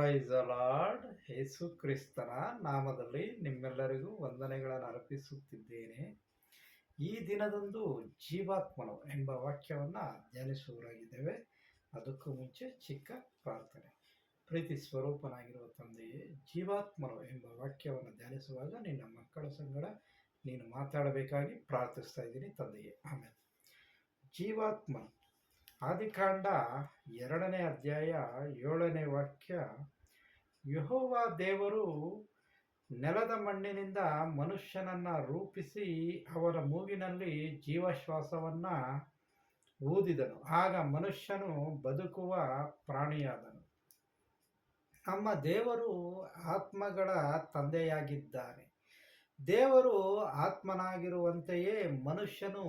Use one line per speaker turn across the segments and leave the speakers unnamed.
Price lord ಯೇಸು ಕ್ರಿಸ್ತನ ನಾಮದಲ್ಲಿ ನಿಮ್ಮೆಲ್ಲರಿಗೂ ವಂದನೆಗಳನ್ನು ಅರ್ಪಿಸುತ್ತಿದ್ದೇನೆ. ಈ ದಿನದಂದು ಜೀವಾತ್ಮನು ಎಂಬ ವಾಕ್ಯವನ್ನು ಧ್ಯಾನಿಸುವರಾಗಿದ್ದೇವೆ ಅದಕ್ಕೂ ಮುಂಚೆ ಚಿಕ್ಕ ಪ್ರಾರ್ಥನೆ. ಪ್ರೀತಿ ಸ್ವರೂಪನಾಗಿರುವ ತಂದೆಯೇ, ಜೀವಾತ್ಮನು ಎಂಬ ವಾಕ್ಯವನ್ನು ಧ್ಯಾನಿಸುವಾಗ ನಿನ್ನ ಮಕ್ಕಳ ಸಂಗಡ ನೀನು ಮಾತಾಡಬೇಕಾಗಿ ಪ್ರಾರ್ಥಿಸ್ತಾ ಇದ್ದೀನಿ ತಂದೆಯೇ. ಆಮೇಲೆ ಜೀವಾತ್ಮ ಆದಿಕಾಂಡ ಎರಡನೇ ಅಧ್ಯಾಯ ಏಳನೇ ವಾಕ್ಯ, ಯಹೋವ ದೇವರು ನೆಲದ ಮಣ್ಣಿನಿಂದ ಮನುಷ್ಯನನ್ನ ರೂಪಿಸಿ ಅವರ ಮೂಗಿನಲ್ಲಿ ಜೀವಶ್ವಾಸವನ್ನ ಊದಿದನು. ಆಗ ಮನುಷ್ಯನು ಬದುಕುವ ಪ್ರಾಣಿಯಾದನು. ನಮ್ಮ ದೇವರು ಆತ್ಮಗಳ ತಂದೆಯಾಗಿದ್ದಾನೆ ದೇವರು ಆತ್ಮನಾಗಿರುವಂತೆಯೇ ಮನುಷ್ಯನು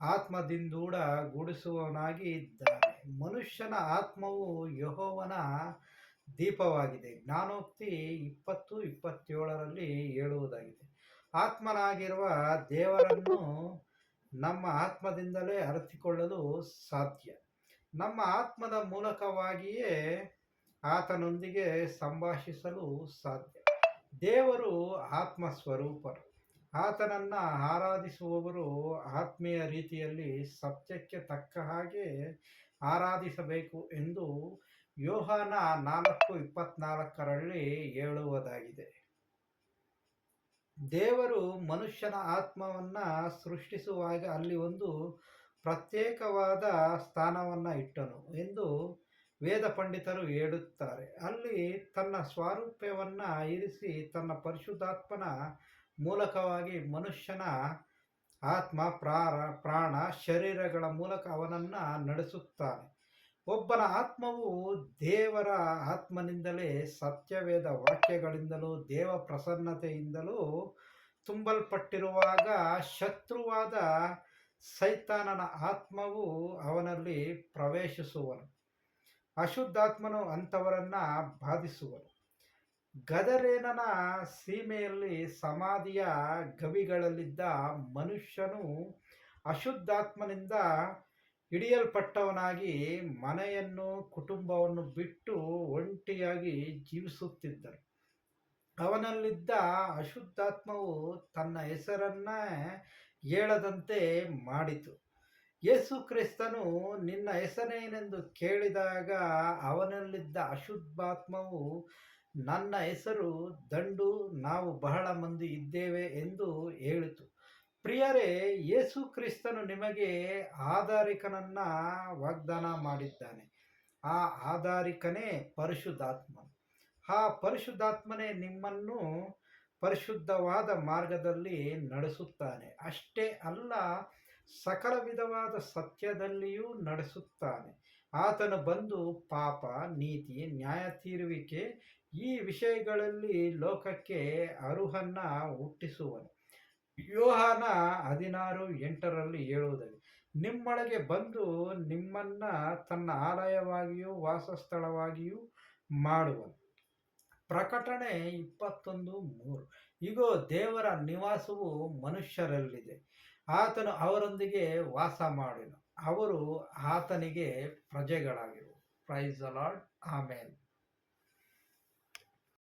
ಆತ್ಮದಿಂದೂಡ ಗೂಡಿಸುವವನಾಗಿ ಇದ್ದಾನೆ ಮನುಷ್ಯನ ಆತ್ಮವು ಯಹೋವನ ದೀಪವಾಗಿದೆ. ಜ್ಞಾನೋಕ್ತಿ ಇಪ್ಪತ್ತು, ಇಪ್ಪತ್ತೇಳರಲ್ಲಿ ಹೇಳುವುದಾಗಿದೆ. ಆತ್ಮನಾಗಿರುವ ದೇವರನ್ನು ನಮ್ಮ ಆತ್ಮದಿಂದಲೇ ಅರಿತುಕೊಳ್ಳಲು ಸಾಧ್ಯ. ನಮ್ಮ ಆತ್ಮದ ಮೂಲಕವಾಗಿಯೇ ಆತನೊಂದಿಗೆ ಸಂಭಾಷಿಸಲು ಸಾಧ್ಯ. ದೇವರು ಆತ್ಮ ಸ್ವರೂಪರು ಆತನನ್ನ ಆರಾಧಿಸುವವರು ಆತ್ಮೀಯ ರೀತಿಯಲ್ಲಿ ಸತ್ಯಕ್ಕೆ ತಕ್ಕ ಹಾಗೆ ಆರಾಧಿಸಬೇಕು ಎಂದು ಯೋಹಾನ ನಾಲ್ಕು ಇಪ್ಪತ್ನಾಲ್ಕರಲ್ಲಿ ಹೇಳುವುದಾಗಿದೆ. ದೇವರು ಮನುಷ್ಯನ ಆತ್ಮವನ್ನ ಸೃಷ್ಟಿಸುವಾಗ ಅಲ್ಲಿ ಒಂದು ಪ್ರತ್ಯೇಕವಾದ ಸ್ಥಾನವನ್ನ ಇಟ್ಟನು ಎಂದು ವೇದ ಪಂಡಿತರು ಹೇಳುತ್ತಾರೆ. ಅಲ್ಲಿ ತನ್ನ ಸ್ವಾರೂಪ್ಯವನ್ನ ಇರಿಸಿ ತನ್ನ ಪರಿಶುದ್ಧಾತ್ಮನ ಮೂಲಕವಾಗಿ ಮನುಷ್ಯನ ಆತ್ಮ, ಪ್ರಾರ, ಪ್ರಾಣ, ಶರೀರಗಳ ಮೂಲಕ ಅವನನ್ನು ನಡೆಸುತ್ತಾನೆ. ಒಬ್ಬನ ಆತ್ಮವು ದೇವರ ಆತ್ಮನಿಂದಲೇ ಸತ್ಯವೇದ ವಾಕ್ಯಗಳಿಂದಲೂ, ದೇವ ಪ್ರಸನ್ನತೆಯಿಂದಲೂ ತುಂಬಲ್ಪಟ್ಟಿರುವಾಗ ಶತ್ರುವಾದ ಸೈತಾನನ ಆತ್ಮವು ಅವನಲ್ಲಿ ಪ್ರವೇಶಿಸುವನು. ಅಶುದ್ಧಾತ್ಮನು ಅಂಥವರನ್ನು ಬಾಧಿಸುವನು. ಗದರೇನನ ಸೀಮೆಯಲ್ಲಿ ಸಮಾಧಿಯ ಗವಿಗಳಲ್ಲಿದ್ದ ಮನುಷ್ಯನು ಅಶುದ್ಧಾತ್ಮನಿಂದ ಹಿಡಿಯಲ್ಪಟ್ಟವನಾಗಿ ಮನೆಯನ್ನು ಕುಟುಂಬವನ್ನು ಬಿಟ್ಟು ಒಂಟಿಯಾಗಿ ಜೀವಿಸುತ್ತಿದ್ದರು ಅವನಲ್ಲಿದ್ದ ಅಶುದ್ಧಾತ್ಮವು ತನ್ನ ಹೆಸರನ್ನ ಹೇಳದಂತೆ ಮಾಡಿತು. ಯೇಸು ಕ್ರಿಸ್ತನು, ನಿನ್ನ ಹೆಸರೇನೆಂದು ಕೇಳಿದಾಗ ಅವನಲ್ಲಿದ್ದ ಅಶುದ್ಧಾತ್ಮವು ನನ್ನ ಹೆಸರು ದಂಡು, ನಾವು ಬಹಳ ಮಂದಿ ಇದ್ದೇವೆ ಎಂದು ಹೇಳಿತು. ಪ್ರಿಯರೇ, ಯೇಸು ಕ್ರಿಸ್ತನು ನಿಮಗೆ ಆಧಾರಿಕನನ್ನ ವಾಗ್ದಾನ ಮಾಡಿದ್ದಾನೆ. ಆ ಆಧಾರಿಕನೇ ಪರಿಶುದ್ಧಾತ್ಮ ಆ ಪರಿಶುದ್ಧಾತ್ಮನೇ ನಿಮ್ಮನ್ನು ಪರಿಶುದ್ಧವಾದ ಮಾರ್ಗದಲ್ಲಿ ನಡೆಸುತ್ತಾನೆ. ಅಷ್ಟೇ ಅಲ್ಲ, ಸಕಲ ವಿಧವಾದ ಸತ್ಯದಲ್ಲಿಯೂ ನಡೆಸುತ್ತಾನೆ. ಆತನು ಬಂದು ಪಾಪ, ನೀತಿ ನ್ಯಾಯ ತೀರುವಿಕೆ ಈ ವಿಷಯಗಳಲ್ಲಿ ಲೋಕಕ್ಕೆ ಅರುಹನ್ನ ಹುಟ್ಟಿಸುವನು. ಯೋಹಾನ ಹದಿನಾರು ಎಂಟರಲ್ಲಿ ಹೇಳುವುದಾಗಿ, ನಿಮ್ಮೊಳಗೆ ಬಂದು ನಿಮ್ಮನ್ನ ತನ್ನ ಆಲಯವಾಗಿಯೂ ವಾಸಸ್ಥಳವಾಗಿಯೂ ಮಾಡುವನು. ಪ್ರಕಟಣೆ ಇಪ್ಪತ್ತೊಂದು ಮೂರು, ಇಗೋ, ದೇವರ ನಿವಾಸವು ಮನುಷ್ಯರಲ್ಲಿದೆ. ಆತನು ಅವರೊಂದಿಗೆ ವಾಸ ಮಾಡಿನು ಅವರು ಆತನಿಗೆ ಪ್ರಜೆಗಳಾಗಿರು ಪ್ರೈಸ್ ಅಲಾಡ್ ಆಮೇಲೆ